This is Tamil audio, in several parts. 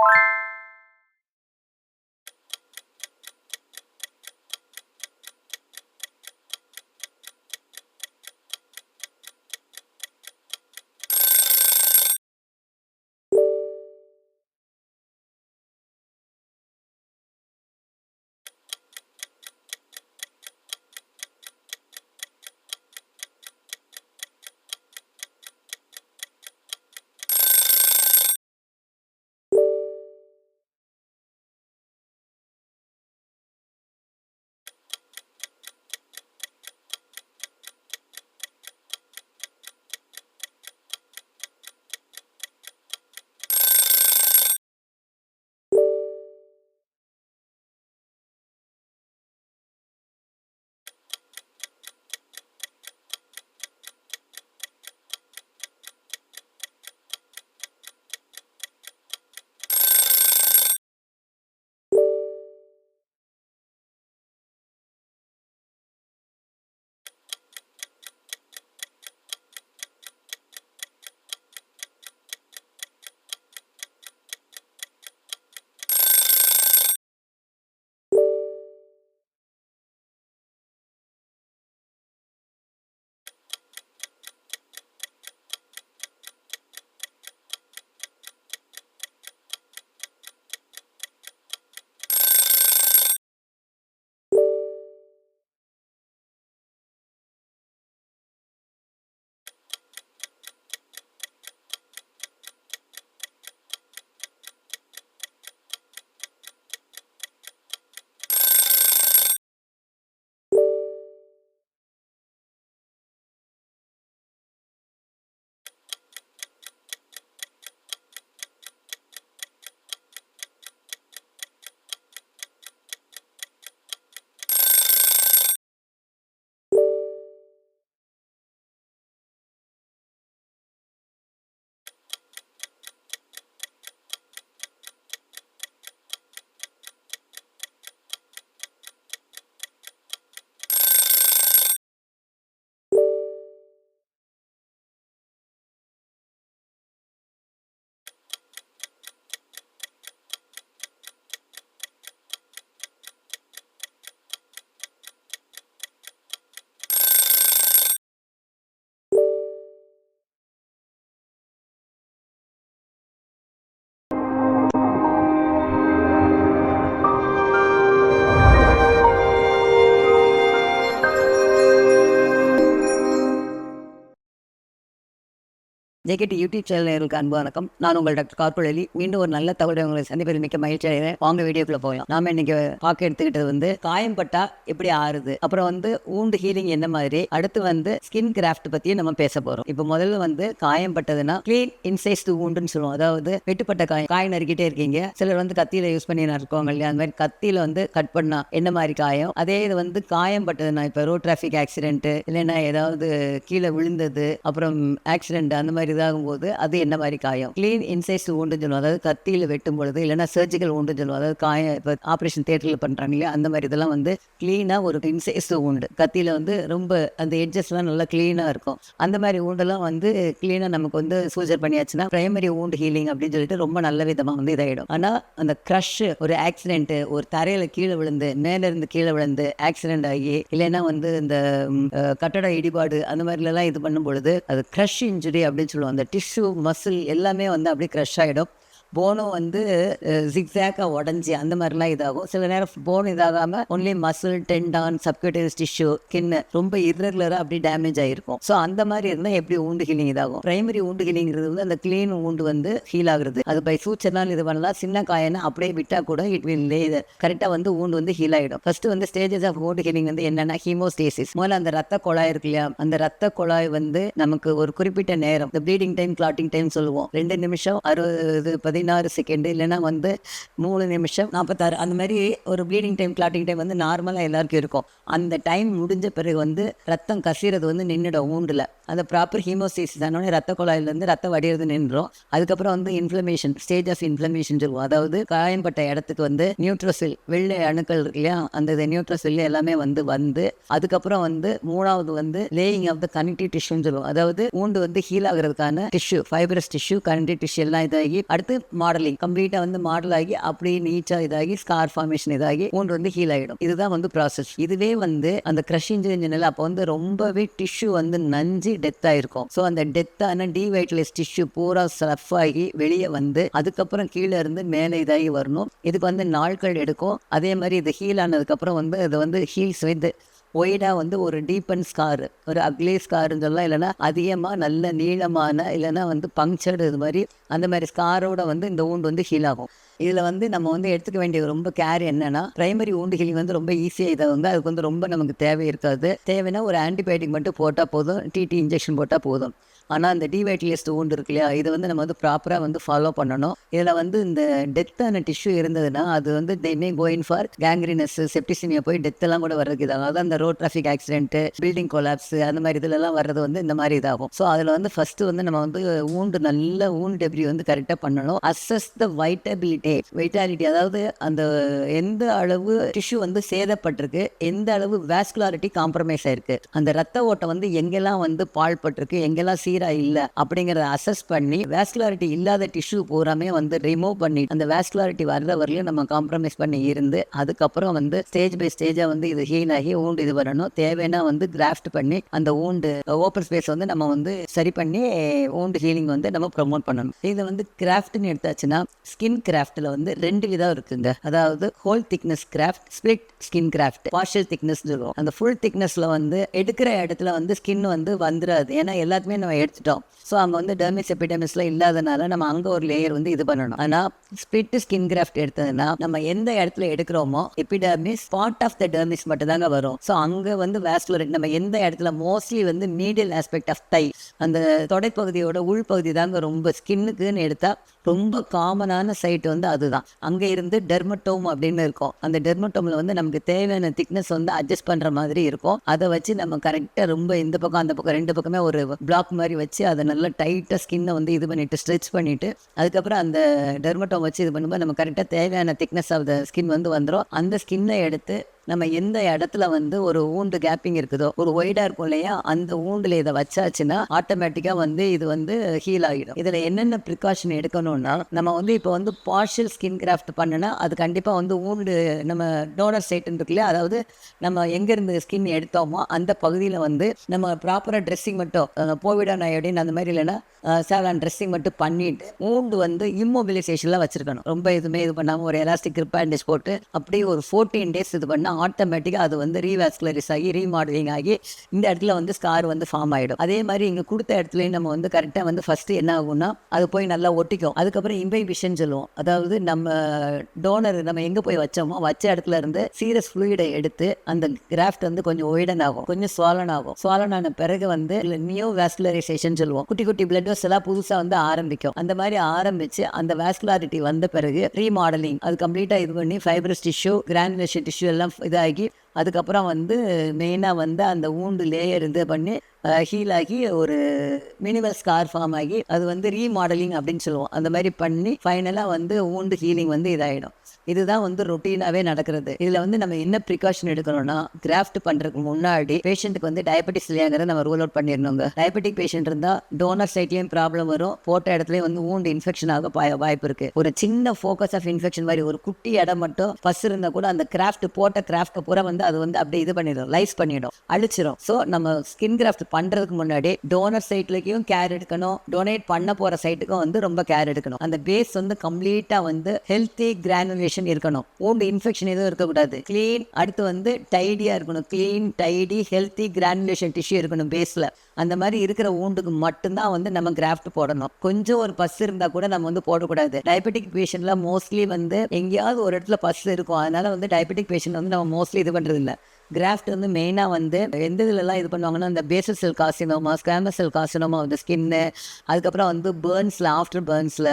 you ஜேகேடி யூடியூப் சேனலுக்கு அன்பு வணக்கம். நான் உங்கள் டாக்டர் கார்புழலி மீண்டும் ஒரு நல்ல தகவலை உங்களை சந்திப்பதில் மிக்க மகிழ்ச்சி அடைகிறேன். வாங்க வீடியோக்குள்ள போகலாம் நாம இன்னைக்கு பார்க்க எடுத்துக்கிட்டது வந்து காயம் பட்டா எப்படி ஆறுது? அப்புறம் வந்து ஊண்டு ஹீலிங் என்ன மாதிரி? அடுத்து வந்து ஸ்கின் கிராஃப்ட் பத்தியும் நம்ம பேச போறோம். இப்போ முதல்ல வந்து காயம் பட்டதுன்னா க்ளீன் இன்சைஸ் டு ஊண்டுன்னு சொல்லுவோம். அதாவது வெட்டுப்பட்ட காயம் காய் நறுக்கிட்டே இருக்கீங்க. சிலர் வந்து கத்தியில யூஸ் பண்ணி நறுக்குவாங்க இல்லையா? அந்த மாதிரி கத்தியில வந்து கட் பண்ணா என்ன மாதிரி காயம்? அதே இது வந்து காயம் பட்டதுன்னா இப்போ ரோட் டிராஃபிக் ஆக்சிடென்ட் இல்லைன்னா ஏதாவது கீழே விழுந்தது அப்புறம் ஆக்சிடென்ட் அந்த மாதிரி இதாகும் போது அது என்ன மாதிரி காயம்? க்ளீன் இன்சைஸ் ஊண்டுன்னு சொல்லுவோம். அதாவது கத்தியில் வெட்டும் பொழுது இல்லைன்னா சர்ஜிக்கல் ஊண்டுன்னு சொல்லுவோம். அதாவது காயம் இப்போ ஆப்ரேஷன் தேட்டரில் பண்ணுறாங்க இல்லையா? அந்த மாதிரி இதெல்லாம் வந்து க்ளீனாக ஒரு இன்சைஸ் ஊண்டு கத்தியில் வந்து ரொம்ப அந்த எட்ஜஸ்லாம் நல்லா க்ளீனாக இருக்கும். அந்த மாதிரி ஊண்டெல்லாம் வந்து க்ளீனாக நமக்கு வந்து சூஜர் பண்ணியாச்சுன்னா பிரைமரி ஊண்டு ஹீலிங் அப்படின்னு சொல்லிட்டு ரொம்ப நல்ல விதமாக வந்து இதாகிடும் ஆனால் அந்த க்ரஷ் ஒரு ஆக்சிடென்ட்டு ஒரு தரையில் கீழே விழுந்து மேலே இருந்து கீழே விழுந்து ஆக்சிடென்ட் ஆகி இல்லைன்னா வந்து இந்த கட்டட இடிபாடு அந்த மாதிரிலாம் இது பண்ணும் பொழுது அது க்ரஷ் இன்ஜுரி அப்படின்னு சொல்லுவோம். அந்த டிஷ்யூ மசில் எல்லாமே வந்து அப்படியே க்ரஷ் ஆகிடும் போனும் வந்து ஜிக்ஸாக்காக உடஞ்சி அந்த மாதிரிலாம் இதாகும். சில நேரம் bone இதாகாமல் only muscle tendon subcutaneous tissue கின்னு ரொம்ப இரகுலராக அப்படி டேமேஜ் ஆகிருக்கும் ஸோ அந்த மாதிரி இருந்தால் எப்படி ஊண்டு ஹீலிங் இதாகும்? பிரைமரி ஊண்டு ஹீலிங்கிறது வந்து அந்த கிளீன் ஊண்டு வந்து ஹீல் ஆகுறது. அது பை சூச்சர்னால் இது பண்ணலாம். சின்ன காயனை அப்படியே விட்டால் கூட இட் வில் லே கரெக்டாக வந்து ஊண்டு வந்து ஹீல் ஆகிடும் ஃபர்ஸ்ட் வந்து ஸ்டேஜஸ் ஆஃப் ஊண்டு ஹீலிங் வந்து என்னென்னா ஹீமோஸ்டேசிஸ் முதல்ல அந்த ரத்த குழாய் இருக்கு இல்லையா? அந்த ரத்த குழாய் வந்து நமக்கு ஒரு குறிப்பிட்ட நேரம் இந்த ப்ளீடிங் டைம் கிளாட்டிங் டைம் சொல்லுவோம். ரெண்டு நிமிஷம் அறுபது பதினாறு செகண்டு இல்லைன்னா வந்து மூணு நிமிஷம் நாற்பத்தாறு அந்த மாதிரி ஒரு ப்ளீடிங் டைம் கிளாட்டிங் டைம் வந்து நார்மலாக எல்லாருக்கும் இருக்கும். அந்த டைம் முடிஞ்ச பிறகு வந்து ரத்தம் கசிறது வந்து நின்றுடும் ஊண்டில் அந்த ப்ராப்பர் ஹீமோஸ்டேசிஸ் ஆனோடனே ரத்த குழாயிலேருந்து ரத்தம் வடிகிறது நின்றோம். அதுக்கப்புறம் வந்து இன்ஃப்ளமேஷன் ஸ்டேஜ் ஆஃப் இன்ஃப்ளமேஷன் சொல்லுவோம். அதாவது காயம்பட்ட இடத்துக்கு வந்து நியூட்ரோசில் வெள்ளை அணுக்கள் இருக்கு இல்லையா? அந்த நியூட்ரோசில் எல்லாமே வந்து வந்து அதுக்கப்புறம் வந்து மூணாவது வந்து லேயிங் ஆஃப் த கனெக்டிவ் டிஷ்யூன்னு சொல்லுவோம். அதாவது ஊண்டு வந்து heal ஆகுறதுக்கான tissue fibrous tissue connective tissue எல்லாம் இதாகி அடுத்து மாடலிங் கம்ப்ளீட்டாக வந்து மாடல் ஆகி அப்படியே நீட்டாக இதாகி ஸ்கார் ஃபார்மேஷன் இதாகி மூன்று வந்து ஹீல் ஆகிடும் இதுதான் வந்து ப்ராசஸ் இதுவே வந்து அந்த க்ரஷ் இன்ஜினில் அப்போ வந்து ரொம்பவே டிஷ்யூ வந்து நஞ்சு டெத் ஆயிருக்கும். ஸோ அந்த டெத்தான டிவைட்லெஸ் டிஷ்யூ பூரா ஸ்ரஃப் ஆகி வெளியே வந்து அதுக்கப்புறம் கீழே இருந்து மேலே இதாகி வரணும். இதுக்கு வந்து நாட்கள் எடுக்கும். அதே மாதிரி இது ஹீல் ஆனதுக்கப்புறம் வந்து இது வந்து ஹீல்ஸ் வந்து ஒய்டாக வந்து ஒரு டீப்பன் ஸ்காரு ஒரு அக்லி ஸ்காருன்னு சொல்லலாம். இல்லைன்னா அதிகமாக நல்ல நீளமான இல்லைன்னா வந்து பங்க்சர்டு இது மாதிரி அந்த மாதிரி ஸ்காரோட வந்து இந்த ஊண்டு வந்து ஹீல் ஆகும். இதில் வந்து நம்ம வந்து எடுத்துக்க வேண்டிய ரொம்ப கேர் என்னன்னா பிரைமரி ஊண்டு ஹீலிங் வந்து ரொம்ப ஈஸியாக இதை வந்து அதுக்கு வந்து ரொம்ப நமக்கு தேவை இருக்காது. தேவைன்னா ஒரு ஆன்டிபயோட்டிக் மட்டும் போட்டால் போதும். டிடி இன்ஜெக்ஷன் போட்டால் போதும். ஆனால் இந்த டிவைட்லியஸ்ட் ஊண்டு இருக்கு இல்லையா? இதை வந்து நம்ம வந்து ப்ராப்பராக வந்து ஃபாலோ பண்ணணும். இதில் வந்து இந்த டெத்தான டிஷ்யூ இருந்ததுன்னா அது வந்து தெய்மே கோயின் ஃபார் கேங்க்ரினஸ் செப்டிசினியா போய் டெத்தெல்லாம் கூட வர்றதுக்கு இதாகும். அதாவது அந்த road traffic accident building collapse அந்த மாதிரி இதுலலாம் வர்றது வந்து இந்த மாதிரி இதாகும். ஸோ அதில் வந்து ஃபஸ்ட்டு வந்து நம்ம வந்து ஊண்டு நல்ல ஊண்டு டெப்ரி வந்து கரெக்டாக பண்ணணும். அசஸ் த வைட்டபிலிட்டி வைட்டாலிட்டி அதாவது அந்த எந்த அளவு டிஷ்யூ வந்து சேதப்பட்டிருக்கு எந்த அளவு வேஸ்குலாரிட்டி காம்ப்ரமைஸ் ஆயிருக்கு. அந்த ரத்த ஓட்டம் வந்து எங்கெல்லாம் வந்து பாழ்பட்டிருக்கு எங்கெல்லாம் சீரா இல்லை அப்படிங்கறத அசஸ் பண்ணி வேஸ்குலாரிட்டி இல்லாத டிஷ்யூ பூராமே வந்து ரிமூவ் பண்ணி அந்த வேஸ்குலாரிட்டி வர்ற வரலையும் நம்ம காம்ப்ரமைஸ் பண்ணி இருந்து அதுக்கப்புறம் வந்து ஸ்டேஜ் பை ஸ்டேஜாக வந்து இது ஹீன் ஆகி ஊண்டு இது வரணும். தேவைன்னா வந்து கிராஃப்ட் பண்ணி அந்த ஊண்டு ஓப்பன் ஸ்பேஸ் வந்து நம்ம வந்து சரி பண்ணி ஊண்டு ஹீலிங் வந்து நம்ம ப்ரமோட் பண்ணணும். இது வந்து கிராஃப்ட்னு எடுத்தாச்சுன்னா ஸ்கின் கிராஃப்ட்ல வந்து ரெண்டு விதம் இருக்குங்க. அதாவது whole thickness graft split skin graft partial thickness சொல்லுவோம். அந்த ஃபுல் திக்னஸ்ல வந்து எடுக்கிற இடத்துல வந்து ஸ்கின் வந்து வந்துடாது ஏன்னா எல்லாத்துமே நம்ம எடுத்துட்டோம். ஸோ அங்கே வந்து டெர்மிஸ் எபிடமிஸ்லாம் இல்லாதனால நம்ம அங்கே ஒரு லேயர் வந்து இது பண்ணணும். ஆனால் ஸ்பிளிட் ஸ்கின் கிராஃப்ட் எடுத்ததுன்னா நம்ம எந்த இடத்துல எடுக்கிறோமோ epidermis part of the dermis மட்டும் தாங்க வரும். ஸோ அங்கே வந்து வேஸ்குலர் நம்ம எந்த இடத்துல மோஸ்ட்லி வந்து மீடியல் ஆஸ்பெக்ட் ஆஃப் தை அந்த தொடைப்பகுதியோட உள்பகுதி தாங்க ரொம்ப ஸ்கின்னுக்குன்னு எடுத்தா ரொம்ப காமனான சைட் வந்து அதுதான். அங்கே இருந்து டெர்மட்டோம் அப்படின்னு இருக்கும். அந்த டெர்மட்டோமில் வந்து நமக்கு தேவையான திக்னஸ் வந்து அட்ஜஸ்ட் பண்ணுற மாதிரி இருக்கும். அதை வச்சு நம்ம கரெக்டாக ரொம்ப இந்த பக்கம் அந்த பக்கம் ரெண்டு பக்கமே ஒரு பிளாக் மாதிரி வச்சு அதை நல்லா டைட்டாக ஸ்கின்னை வந்து இது பண்ணிவிட்டு ஸ்ட்ரெச் பண்ணிவிட்டு அதுக்கப்புறம் அந்த டெர்மட்டோம் வச்சு இது பண்ணும்போது நம்ம கரெக்டாக தேவையான திக்னஸ் ஆஃப் த ஸ்கின் வந்து வந்துடும் அந்த ஸ்கின்னை எடுத்து நம்ம எந்த இடத்துல வந்து ஒரு ஊண்டு கேப்பிங் இருக்குதோ ஒரு ஒய்டா இருக்கும் இல்லையா? அந்த ஊண்டுல இதை வச்சாச்சுன்னா ஆட்டோமேட்டிக்கா வந்து இது வந்து ஹீல் ஆகிடும் இதுல என்னென்ன ப்ரிகாஷன் எடுக்கணும்னா நம்ம வந்து இப்போ வந்து பார்ஷியல் ஸ்கின் கிராஃப்ட் பண்ணனா அது கண்டிப்பா வந்து ஊண்டு நம்ம டோனர் சைட் இருக்கு இல்லையா அதாவது நம்ம எங்க இருந்து ஸ்கின் எடுத்தோமோ அந்த பகுதியில வந்து நம்ம ப்ராப்பரா ட்ரெஸ்ஸிங் மட்டும் போவிடான் அயோடின் அந்த மாதிரி இல்லைன்னா சேலான் ட்ரெஸ்ஸிங் மட்டும் பண்ணிட்டு ஊண்டு வந்து இம்மொபிலைசேஷன்லாம் வச்சிருக்கணும். ரொம்ப இதுவுமே இது பண்ணாமல் ஒரு எலாஸ்டிக் கிரிப் பேண்டேஜ் போட்டு அப்படியே ஒரு ஃபோர்டீன் டேஸ் இது பண்ணால் ஆட்டோமேட்டிக்காக அது வந்து ரீவாஸ்குலரிஸ் ஆகி ரீமாடலிங் ஆகி இந்த இடத்துல வந்து ஸ்கார் வந்து ஃபார்ம் ஆகிடும் அதே மாதிரி இங்கே கொடுத்த இடத்துலையும் நம்ம வந்து கரெக்டாக வந்து ஃபஸ்ட்டு என்ன ஆகும்னா அது போய் நல்லா ஒட்டிக்கும். அதுக்கப்புறம் இம்பைபிஷன் சொல்லுவோம். அதாவது நம்ம டோனர் நம்ம எங்கே போய் வச்சோமோ வச்ச இடத்துல இருந்து சீரஸ் ஃப்ளூயிடை எடுத்து அந்த கிராஃப்ட் வந்து கொஞ்சம் ஒயிடன் ஆகும். கொஞ்சம் சுவாலன் ஆகும். சுவாலன் ஆன பிறகு வந்து நியூ வேஸ்குலரைசேஷன் சொல்லுவோம். குட்டி குட்டி பிளட் வெஸ் எல்லாம் புதுசாக வந்து ஆரம்பிக்கும். அந்த மாதிரி ஆரம்பிச்சு அந்த வேஸ்குலாரிட்டி வந்த பிறகு ரீமாடலிங் அது கம்ப்ளீட்டாக இது பண்ணி ஃபைப்ரஸ் டிஷ்யூ கிரானுலேஷன் டிஷ்யூ எல்லாம் இதாகி அதுக்கப்புறம் வந்து மெயினாக வந்து அந்த ஊண்டு லேயர் இது பண்ணி ஹீல் ஆகி ஒரு மினிமல் ஸ்கார் ஃபார்ம் ஆகி அது வந்து ரீமாடலிங் அப்படின்னு சொல்லுவோம். அந்த மாதிரி பண்ணி ஃபைனலாக வந்து ஊண்டு ஹீலிங் வந்து இதாகிடும் இதுதான் வந்து ரொட்டீனாகவே நடக்கிறது. இதில் வந்து நம்ம என்ன ப்ரிகாஷன் எடுக்கணும்னா கிராஃப்ட் பண்றதுக்கு முன்னாடி பேஷண்ட்டுக்கு வந்து டயபெட்டிஸ் இல்லையாங்கிறத நம்ம ரூல் அவுட் பண்ணிடணுங்க. டயபெட்டிக் பேஷண்ட் இருந்தால் டோனர் சைட்லேயும் ப்ராப்ளம் வரும். போட்ட இடத்துலையும் வந்து ஊண்டு இன்ஃபெக்ஷன் ஆக பா- வாய்ப்பு இருக்கு. ஒரு சின்ன ஃபோக்கஸ் ஆஃப் இன்ஃபெக்ஷன் மாதிரி ஒரு குட்டி இடம் மட்டும் பஸ் இருந்தால் கூட அந்த கிராஃப்ட் போட்ட கிராஃப்ட்டை பூரா வந்து அது வந்து அப்படியே இது பண்ணிடும் லைஸ் பண்ணிடும் அழிச்சிரும். ஸோ நம்ம ஸ்கின் கிராஃப்ட் பண்ணுறதுக்கு முன்னாடி டோனர் சைட்லயும் கேர் எடுக்கணும். டொனேட் பண்ண போகிற சைட்டுக்கும் வந்து ரொம்ப கேர் எடுக்கணும். அந்த பேஸ் வந்து கம்ப்ளீட்டாக வந்து ஹெல்த்தி கிரானுலேஷன் இருக்கணும். ஊண்டு இன்ஃபெக்ஷன் எதுவும் இருக்கக்கூடாது. க்ளீன் அடுத்து வந்து டைடியாக இருக்கணும். Clean tidy healthy granulation tissue இருக்கணும் பேஸில் அந்த மாதிரி இருக்கிற ஊண்டுக்கு மட்டும்தான் வந்து நம்ம கிராஃப்ட் போடணும். கொஞ்சம் ஒரு பஸ் இருந்தால் கூட நம்ம வந்து போடக்கூடாது. டயபெட்டிக் பேஷண்ட்லாம் மோஸ்ட்லி வந்து எங்கேயாவது ஒரு இடத்துல பஸ் இருக்கும். அதனால வந்து டயபெட்டிக் பேஷண்ட் வந்து நம்ம மோஸ்ட்லி இது பண்ணுறது இல்லை கிராஃப்ட் வந்து மெயினாக வந்து எந்த இதுலலாம் இது பண்ணுவாங்கன்னா அந்த basal cell carcinoma squamous cell carcinoma வந்து ஸ்கின்னு அதுக்கப்புறம் வந்து பேர்ன்ஸில் ஆஃப்டர் பேர்ன்ஸில்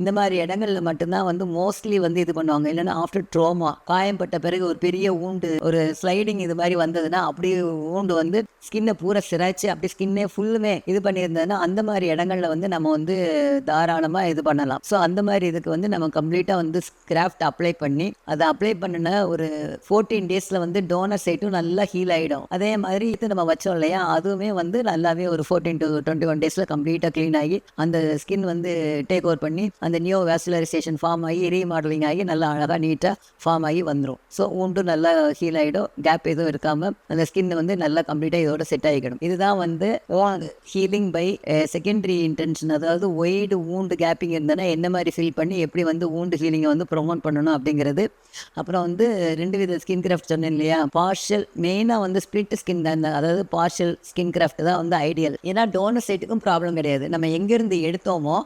இந்த மாதிரி இடங்கள்ல மட்டும்தான் வந்து மோஸ்ட்லி வந்து இது பண்ணுவாங்க. இல்லைன்னா ஆஃப்டர் ட்ரோமா காயம்பட்ட பிறகு ஒரு பெரிய ஊண்டு ஒரு ஸ்லைடிங் இது மாதிரி வந்ததுன்னா அப்படியே ஊண்டு வந்து ஸ்கின்னை பூரா சிராய்ச்சி அப்படி ஸ்கின்னே ஃபுல்லுமே இது பண்ணியிருந்ததுன்னா அந்த மாதிரி இடங்கள்ல வந்து நம்ம வந்து தாராளமாக இது பண்ணலாம். ஸோ அந்த மாதிரி இதுக்கு வந்து நம்ம கம்ப்ளீட்டாக வந்து கிராஃப்ட் அப்ளை பண்ணி அதை அப்ளை பண்ணின ஒரு ஃபோர்டீன் டேஸில் வந்து டோனர் சைட் சைட்டும் நல்லா ஹீல் ஆகிடும் அதே மாதிரி இது நம்ம வச்சோம் இல்லையா? அதுவுமே வந்து நல்லாவே ஒரு ஃபோர்டீன் டு டுவெண்ட்டி ஒன் டேஸில் கம்ப்ளீட்டாக க்ளீன் ஆகி அந்த ஸ்கின் வந்து டேக் ஓவர் பண்ணி அந்த நியோ வேஸ்குலரைசேஷன் ஃபார்ம் ஆகி ரீமாடலிங் ஆகி நல்லா அழகாக நீட்டாக ஃபார்ம் ஆகி வந்துடும் ஸோ உண்டும் நல்லா ஹீல் ஆகிடும் கேப் எதுவும் இருக்காமல் அந்த ஸ்கின் வந்து நல்லா கம்ப்ளீட்டாக இதோட செட் ஆகிக்கணும் இதுதான் வந்து ஹீலிங் பை செகண்டரி இன்டென்ஷன் அதாவது ஒய்டு ஊண்டு கேப்பிங் இருந்ததுன்னா என்ன மாதிரி ஃபீல் பண்ணி எப்படி வந்து ஊண்டு ஹீலிங்கை வந்து ப்ரொமோட் பண்ணணும் அப்படிங்கிறது. அப்புறம் வந்து ரெண்டு வித ஸ்கின் கிராஃப்ட் சொன்னேன் இல்லையா? பாஷ் பார்ஷியல் மெயினாக வந்து ஸ்பிளிட் ஸ்கின் தான் அதாவது பார்ஷியல் ஸ்கின் கிராஃப்ட் தான் வந்து ஐடியல் ஏன்னா டோனர் சைட்டுக்கும் ப்ராப்ளம் கிடையாது. நம்ம எங்கேருந்து எடுத்தோமோ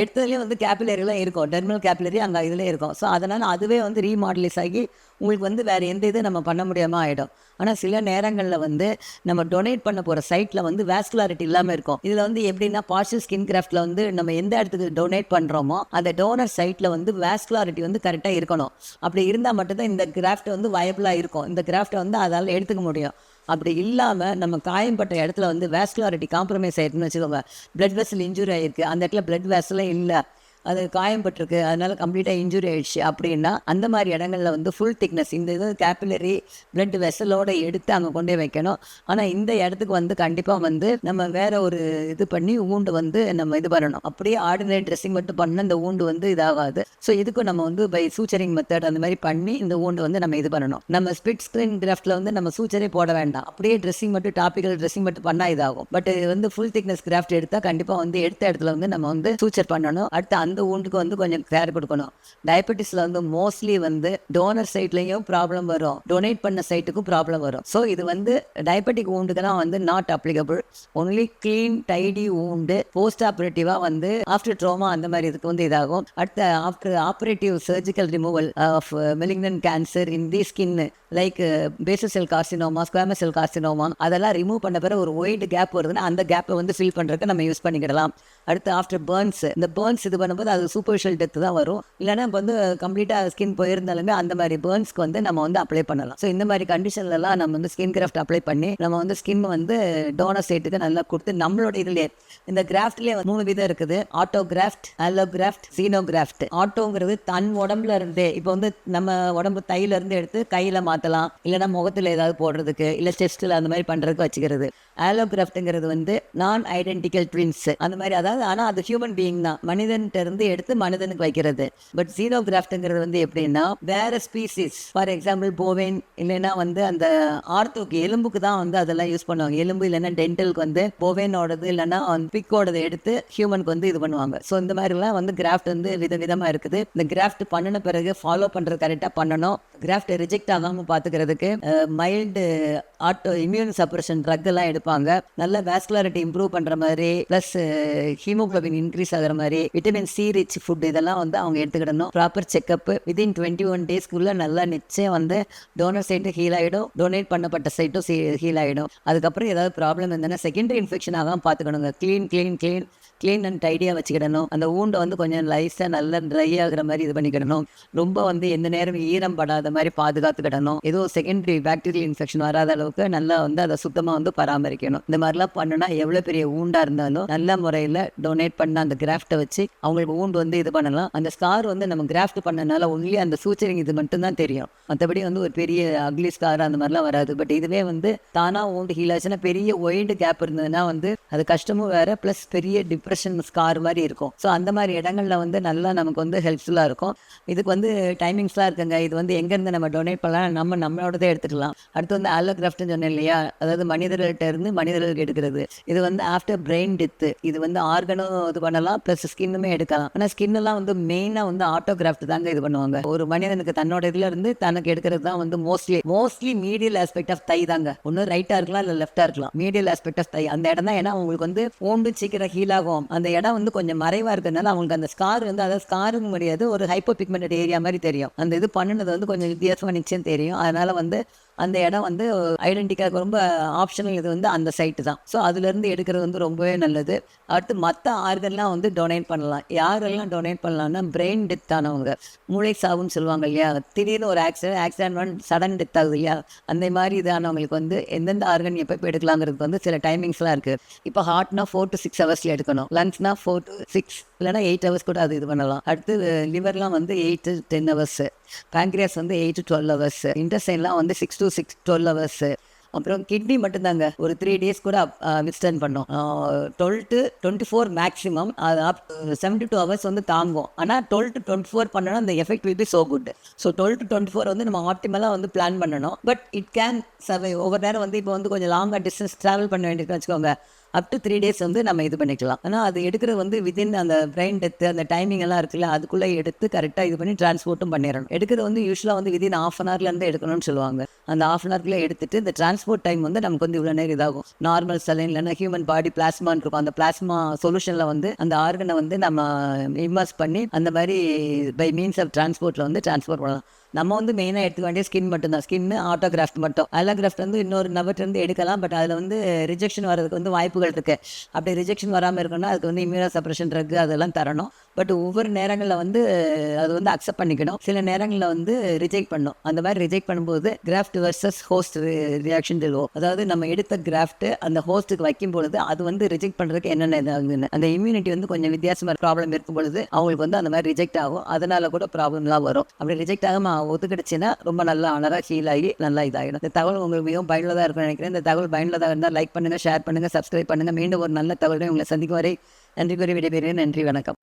எடுத்ததுலேயும் வந்து கேபிலரிலாம் இருக்கும். டெர்மினல் கேபிலரி அங்கே இதில் இருக்கும். ஸோ அதனால் அதுவே வந்து ரீமாடலிஸ் ஆகி உங்களுக்கு வந்து வேறு எந்த இது நம்ம பண்ண முடியாமல் ஆகிடும் ஆனால் சில நேரங்களில் வந்து நம்ம டொனேட் பண்ண போகிற சைட்டில் வந்து வேஸ்குலாரிட்டி இல்லாமல் இருக்கும். இதில் வந்து எப்படின்னா பார்ஷியல் ஸ்கின் கிராஃப்டில் வந்து நம்ம எந்த இடத்துக்கு டொனேட் பண்ணுறோமோ அந்த டோனர் சைட்டில் வந்து வேஸ்குலாரிட்டி வந்து கரெக்டாக இருக்கணும். அப்படி இருந்தால் மட்டும்தான் இந்த கிராஃப்ட் வந்து வயபிளாக இருக்கும். இந்த கிராஃப்ட்டை வந்து அதால் எடுத்துக்க முடியும். அப்படி இல்லாமல் நம்ம காயம்பட்ட இடத்துல வந்து வேஸ்குலாரிட்டி காம்ப்ரமைஸ் ஆயிருக்குன்னு வச்சுக்கோங்க. பிளட் வெசல் இன்ஜுரி ஆகிருக்கு அந்த இடத்துல பிளட் வெசலே இல்லை. அது காயம்பட்டிருக்கு. அதனால் கம்ப்ளீட்டாக இன்ஜுரி ஆயிடுச்சு. அப்படின்னா அந்த மாதிரி இடங்கள்ல வந்து ஃபுல் திக்னஸ் இந்த இது கேபிலரி பிளட் வெசலோடு எடுத்து அங்கே கொண்டு வைக்கணும். ஆனால் இந்த இடத்துக்கு வந்து கண்டிப்பாக வந்து நம்ம வேற ஒரு இது பண்ணி ஊண்டு வந்து நம்ம இது பண்ணணும். அப்படியே ஆர்டினரி ட்ரெஸ்ஸிங் மட்டும் பண்ண இந்த ஊண்டு வந்து இதாகாது. ஸோ இதுக்கும் நம்ம வந்து பை சூச்சரிங் மெத்தட் அந்த மாதிரி பண்ணி இந்த ஊண்டு வந்து நம்ம இது பண்ணணும். நம்ம ஸ்பிட் ஸ்க்ரீன் கிராஃப்டில் வந்து நம்ம சூச்சரே போட வேண்டாம். அப்படியே ட்ரெஸ்ஸிங் மட்டும் டாப்பிக்கல் ட்ரெஸ்ஸிங் மட்டும் பண்ணால் இதாகும். பட் இது வந்து ஃபுல் திக்னஸ் கிராஃப்ட் எடுத்தால் கண்டிப்பாக வந்து எடுத்த இடத்துல வந்து நம்ம வந்து சூச்சர் பண்ணணும். அடுத்து அந்த ஊண்டுக்கு வந்து கொஞ்சம் கேர் கொடுக்கணும். டயபெட்டிஸில் வந்து மோஸ்ட்லி வந்து டோனர் சைட்லேயும் ப்ராப்ளம் வரும். டொனேட் பண்ண சைட்டுக்கும் ப்ராப்ளம் வரும். ஸோ இது வந்து டயபெட்டிக் ஊண்டுக்கெல்லாம் வந்து not applicable only clean tidy wound post ஆப்ரேட்டிவாக வந்து ஆஃப்டர் ட்ரோமா அந்த மாதிரி இதுக்கு வந்து இதாகும். அடுத்த after operative surgical removal of malignant cancer in the skin like basal cell carcinoma squamous cell carcinoma அதெல்லாம் ரிமூவ் பண்ண பிறகு ஒரு ஒயிட் கேப் வருதுன்னா அந்த கேப்பை வந்து ஃபில் பண்ணுறதுக்கு நம்ம யூஸ் பண்ணிக்கிடலாம். அடுத்து ஆஃப்டர் பேர்ன்ஸ் இந்த பேர்ன்ஸ் இது பண்ணும்போது அது சூப்பர்ஷியல் டெத் தான் வரும். இல்லைன்னா இப்போ வந்து கம்ப்ளீட்டாக ஸ்கின் போயிருந்தாலுமே அந்த மாதிரி பேர்ன்ஸ்க்கு வந்து நம்ம வந்து அப்ளை பண்ணலாம். ஸோ இந்த மாதிரி கண்டிஷன்லலாம் நம்ம வந்து ஸ்கின் கிராஃப்ட் அப்ளை பண்ணி நம்ம வந்து ஸ்கின் வந்து டோனர் ஸ்டேட்டுக்கு நல்லா கொடுத்து நம்மளோட இதுலேயே இந்த கிராஃப்ட்லேயே மூணு விதம் இருக்குது. Auto graft allo graft xeno graft ஆட்டோங்கிறது தன் உடம்புல இருந்தே இப்போ வந்து நம்ம உடம்பு தையில இருந்து எடுத்து கையில் மாற்றலாம் இல்லைன்னா முகத்தில் ஏதாவது போடுறதுக்கு இல்லை செஸ்ட்டில் அந்த மாதிரி பண்ணுறதுக்கு வச்சுக்கிறது. ஆலோகிராஃப்ட்டுங்கிறது வந்து நான் ஐடென்டிக்கல் ட்வின்ஸ் அந்த மாதிரி அதாவது ஆனால் அது ஹியூமன் பீயிங் தான். மனிதன்கிட்ட இருந்து எடுத்து மனிதனுக்கு வைக்கிறது. பட் ஜீரோ கிராஃப்ட்ங்கிறது வந்து எப்படின்னா வேற ஸ்பீசிஸ் ஃபார் எக்ஸாம்பிள் போவேன் இல்லைன்னா வந்து அந்த ஆர்த்தோக்கு எலும்புக்கு தான் வந்து அதெல்லாம் யூஸ் பண்ணுவாங்க. எலும்பு இல்லைன்னா டென்டலுக்கு வந்து போவேனோடது இல்லைன்னா பிக்கோடது எடுத்து ஹியூமனுக்கு வந்து இது பண்ணுவாங்க. ஸோ இந்த மாதிரிலாம் வந்து கிராஃப்ட் வந்து வித விதமாக இருக்குது. இந்த கிராஃப்ட் பண்ணின பிறகு ஃபாலோ பண்ணுறது கரெக்டாக பண்ணணும். கிராஃப்ட் ரிஜெக்ட் ஆகாமல் பார்த்துக்கிறதுக்கு mild auto immune suppression drug எல்லாம் எடுப்பாங்க. நல்ல வேஸ்குலாரிட்டி இம்ப்ரூவ் பண்ணுற மாதிரி ப்ளஸ் ஹீமோகுளோபின் இன்க்ரீஸ் ஆகிற மாதிரி விட்டமின் சி ரிச் ஃபுட் இதெல்லாம் வந்து அவங்க எடுத்துக்கிடணும். Proper checkup within twenty one டேஸ்க்குள்ளே நல்லா நிச்சயம் வந்து டோனர் சைட்டு ஹீல் ஆகிடும் டொனேட் பண்ணப்பட்ட சைட்டும் ஹீல் ஆகிடும் அதுக்கப்புறம் ஏதாவது ப்ராப்ளம் இருந்ததுன்னா செகண்டரி இன்ஃபெக்ஷன் ஆகாமல் பார்த்துக்கணுங்க. Clean clean clean clean and டைடியாக வச்சுக்கிடணும். அந்த ஊண்டை வந்து கொஞ்சம் லைஸாக நல்லா ட்ரை ஆகிற மாதிரி இது பண்ணிக்கிடணும். ரொம்ப வந்து எந்த நேரம் ஈரம் படாத மாதிரி பாதுகாத்துக்கிடணும். ஏதோ செகண்டரி பாக்டீரியல் இன்ஃபெக்ஷன் வராத அளவுக்கு நல்லா வந்து அதை சுத்தமாக வந்து பராமரிக்கணும். இந்த மாதிரிலாம் பண்ணுனா எவ்வளோ பெரிய ஊண்டாக இருந்தாலும் நல்ல முறையில் டொனேட் பண்ண அந்த கிராஃப்டை வச்சு அவங்களுக்கு ஊண்டு வந்து இது பண்ணலாம். அந்த ஸ்கார் வந்து நம்ம கிராஃப்ட் பண்ணனால ஒன்லி அந்த சூச்சரிங் இது மட்டும்தான் தெரியும். மற்றபடி வந்து ஒரு பெரிய அக்லி ஸ்கார் அந்த மாதிரிலாம் வராது. பட் இதுவே வந்து தானாக ஊண்டு ஹீல் ஆச்சுன்னா பெரிய ஒயிட் கேப் இருந்ததுன்னா வந்து அது கஷ்டமும் வேற ப்ளஸ் பெரிய டிப்ரெஷன் ஸ்கார் மாதிரி இருக்கும். ஸோ அந்த மாதிரி இடங்கள்ல வந்து நல்லா நமக்கு வந்து ஹெல்ப்ஃபுல்லாக இருக்கும். இதுக்கு வந்து டைமிங்ஸ்லாம் இருக்குங்க. இது வந்து எங்கேருந்து நம்ம டொனேட் பண்ணலாம் நம்ம நம்மளோடதே எடுத்துக்கலாம். அடுத்து வந்து ஆலோகிராஃப்ட்னு சொன்னேன் இல்லையா? அதாவது மனிதர்கள்ட்ட இருந்து மனிதர்களுக்கு எடுக்கிறது. இது வந்து ஆஃப்டர் பிரெயின் டெத்து இது வந்து ஆர்கனும் இது பண்ணலாம் ப்ளஸ் ஸ்கின்னுமே எடுக்கலாம். ஆனால் ஸ்கின்னெல்லாம் வந்து மெயினாக வந்து ஆட்டோகிராஃப்ட் தாங்க இது பண்ணுவாங்க. ஒரு மனிதனுக்கு தன்னோட இதுல இருந்து தனக்கு எடுக்கிறது தான் வந்து mostly mostly medial aspect of thigh தாங்க. ஒன்று ரைட்டாக இருக்கலாம் இல்லை லெஃப்டாக இருக்கலாம். மீடியல் ஆஸ்பெக்ட் ஆஃப் தை அந்த இடம் தான் ஏன்னா அவங்களுக்கு வந்து ஓண்டு சீக்கிரம் ஹீல் ஆகும். அந்த இடம் வந்து கொஞ்சம் மறைவாக இருக்கிறதுனால அவங்களுக்கு அந்த ஸ்கார் வந்து அதாவது ஸ்காரும் முடியாது ஒரு ஹைப்போ பிக்மெண்டட் ஏரியா மாதிரி தெரியும். அந்த இது பண்ணினது வந்து கொஞ்சம் வித்தியாசமாக நிச்சயம் தெரியும். அதனால வந்து அந்த இடம் வந்து ஐடென்டிக்காக ரொம்ப ஆப்ஷனல் இது வந்து அந்த சைட்டு தான். ஸோ அதுலேருந்து எடுக்கிறது வந்து ரொம்பவே நல்லது. அடுத்து மற்ற ஆர்கன்லாம் வந்து டொனேட் பண்ணலாம். யாரெல்லாம் டொனேட் பண்ணலாம்னா பிரெயின் டெத் ஆனவங்க. மூளை சாவுன்னு சொல்லுவாங்க இல்லையா? திடீர்னு ஒரு accident accident one sudden death ஆகுது இல்லையா? அந்த மாதிரி இதானவங்களுக்கு வந்து எந்தெந்த ஆர்கன் எப்போ எப்போ எடுக்கலாங்கிறதுக்கு வந்து சில டைமிங்ஸ்லாம் இருக்குது இப்போ ஹார்ட்னா ஃபோர் டு சிக்ஸ் ஹவர்ஸில் எடுக்கணும். லங்ஸ்னா ஃபோர் டு சிக்ஸ் இல்லைனா எயிட் ஹவர்ஸ் கூட அது இது பண்ணலாம். அடுத்து லிவர்லாம் வந்து eight to ten hours pancreas வந்து எயிட் டு டுவெல் ஹவர்ஸ் இன்டர்சைன்லாம் வந்து six to six twelve hours அப்புறம் கிட்னி மட்டும்தாங்க. ஒரு த்ரீ டேஸ் கூட விஸ்டன் பண்ணோம். Twelve to twenty four maximum அது செவன்டி டூ ஹவர்ஸ் வந்து தாங்கும். ஆனால் டுவெல் டு டுவெண்ட்டி ஃபோர் பண்ணணும் அந்த effect will be so good so twelve to twenty four வந்து நம்ம ஆப்டிமலாக வந்து பிளான் பண்ணணும். பட் இட் கேன் சர்வை ஒவ்வொரு நேரம் வந்து இப்போ வந்து கொஞ்சம் லாங்காக டிஸ்டன்ஸ் ட்ராவல் பண்ண வேண்டியதுன்னு வச்சுக்கோங்க. அப் டு த்ரீ டேஸ் வந்து நம்ம இது பண்ணிக்கலாம். ஆனால் அது எடுக்கிறது வந்து வித்தின் அந்த பிரெயின் டெத்து அந்த டைமிங் எல்லாம் இருக்குல்ல அதுக்குள்ளே எடுத்து கரெக்டாக இது பண்ணி டிரான்ஸ்போர்ட்டும் பண்ணிடணும். எடுக்கிறது வந்து யூஸ்வலாக வந்து வித்தின் ஆஃப் அன் ஹவர்லேருந்து எடுக்கணும்னு சொல்லுவாங்க. அந்த ஆஃப் அன் ஹவர்க்குள்ளே எடுத்துட்டு இந்த டிரான்ஸ்போர்ட் டைம் வந்து நமக்கு வந்து இவ்வளோ நேரம் இதாகும். நார்மல் சலைன் இல்லைன்னா ஹியூமன் பாடி பிளாஸ்மான் இருக்கும். அந்த பிளாஸ்மா சொல்யூஷனில் வந்து அந்த ஆர்கனை வந்து நம்ம இம்மாஸ் பண்ணி அந்த மாதிரி பை மீன்ஸ் ஆஃப் டிரான்ஸ்போர்ட்டில் வந்து டிரான்ஸ்போர்ட் பண்ணலாம். நம்ம வந்து மெயினாக எடுத்துக்க வேண்டிய ஸ்கின் மட்டும்தான். ஸ்கின் ஆட்டோகிராஃப்ட் மட்டும். அலோகிராஃப்ட் வந்து இன்னொரு நபர்லேருந்து எடுக்கலாம். பட் அதில் வந்து ரிஜெக்ஷன் வரதுக்கு வந்து வாய்ப்புகள் இருக்குது அப்படி ரிஜெக்ஷன் வராமல் இருக்கணும்னா அதுக்கு வந்து இம்யூனோ சப்ரஷன் ட்ரக் அதெல்லாம் தரணும். பட் ஒவ்வொரு நேரங்களில் வந்து அது வந்து அக்செப்ட் பண்ணிக்கணும். சில நேரங்களில் வந்து ரிஜெக்ட் பண்ணும். அந்த மாதிரி ரிஜெக்ட் பண்ணும்போது கிராஃப்ட் வர்சஸ் ஹோஸ்ட் ரியாக்ஷன் சொல்லுவோம். அதாவது நம்ம எடுத்த கிராஃப்ட் அந்த ஹோஸ்ட்டுக்கு வைக்கும் பொழுது அது வந்து ரிஜெக்ட் பண்ணுறதுக்கு என்னென்ன இதாகுதுன்னு அந்த இம்யூனிட்டி வந்து கொஞ்சம் வித்தியாசமாக ப்ராப்ளம் இருக்கும் பொழுது அவங்களுக்கு வந்து அந்த மாதிரி ரிஜெக்ட் ஆகும். அதனால கூட ப்ராப்ளம்லாம் வரும். அப்படி ரிஜெக்ட் ஆகாம ஒத்துக்கிடுச்சுன்னா ரொம்ப நல்லா அனராக ஹீல் ஆகி நல்லா இதாகிடும் இந்த தகவல் உங்களுக்கு மிகவும் பயனுள்ளதாக இருக்கும்னு நினைக்கிறேன். இந்த தகவல் பயனுள்ளதாக இருந்தால் லைக் பண்ணுங்கள் ஷேர் பண்ணுங்கள் சப்ஸ்கிரைப் பண்ணுங்கள் மீண்டும் ஒரு நல்ல தகவலை உங்களை சந்திக்கும் வரை நன்றி கூறி விடைபெறுகிறேன். நன்றி வணக்கம்.